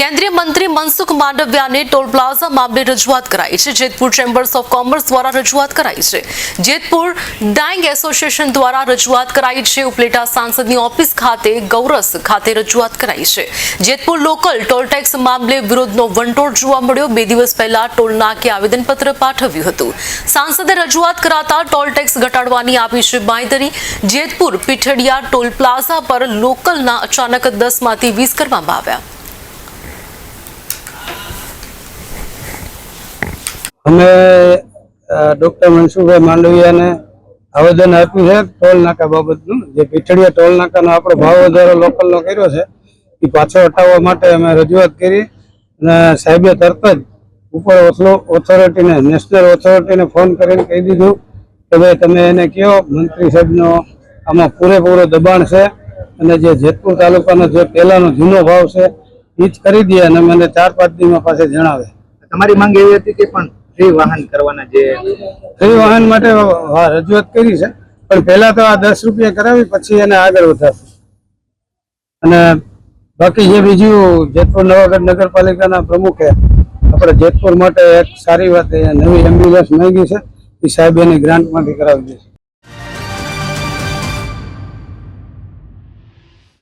કેન્દ્રીય મંત્રી Mansukh માંડવિયાને toll plaza મામલે રજૂઆત કરાઈ છે. જેતપુર ચેમ્બર્સ ઓફ કોમર્સ દ્વારા રજૂઆત કરાઈ છે. જેતપુર ડાઇંગ એસોસિએશન દ્વારા રજૂઆત કરાઈ છે. ઉપલેટા સાંસદની ઓફિસ ખાતે ગૌરસ ખાતે રજૂઆત કરાઈ છે. જેતપુર લોકલ ટોલ ટેક્સ મામલે વિરોધનો વંટોળ જોવા મળ્યો. બે દિવસ પહેલા ટોલ નાકે આવેદનપત્ર પાઠવ્યું હતું. સાંસદે રજૂઆત કરાતા ટોલ ટેક્સ ઘટાડવાની આપી છે બાંયધરી. જેતપુર પીઠડિયા ટોલ પ્લાઝા પર લોકલના અચાનક દસમાંથી વીસ કરવામાં આવ્યા. અમે ડોક્ટર મનસુખભાઈ માંડવિયાને આવેદન આપ્યું છે ટોલ નાકા બાબતનું. જે પીઠડીયા ટોલ નાકાનો આપણો ભાવ વધારો લોકલનો કર્યો છે, એ પાછો હટાવવા માટે અમે રજૂઆત કરી અને સાહેબે તરત જ ઉપર ઓથોરિટીને નેશનલ ઓથોરિટીને ફોન કરીને કહી દીધું કે ભાઈ તમે એને કહો મંત્રી સાહેબનો આમાં પૂરેપૂરો દબાણ છે અને જે જેતપુર તાલુકાનો જે પહેલાનો જૂનો ભાવ છે એ જ કરી દે અને મને ચાર પાંચ દિવસમાં પાસે જણાવે. તમારી માંગ એવી હતી કે પણ ફ્રી વાહન કરવાના જે ફ્રી વાહન માટે રજૂઆત કરી છે. પણ પહેલા તો આ દસ રૂપિયા કરાવી, પછી એને આગળ વધારશે. અને બાકી જે બીજું જેતપુર નવાગઢ નગરપાલિકાના પ્રમુખે આપણે જેતપુર માટે એક સારી વાત એ નવી એમ્બ્યુલન્સ માંગી છે. એ સાહેબ એની ગ્રાન્ટમાંથી કરાવી દેશે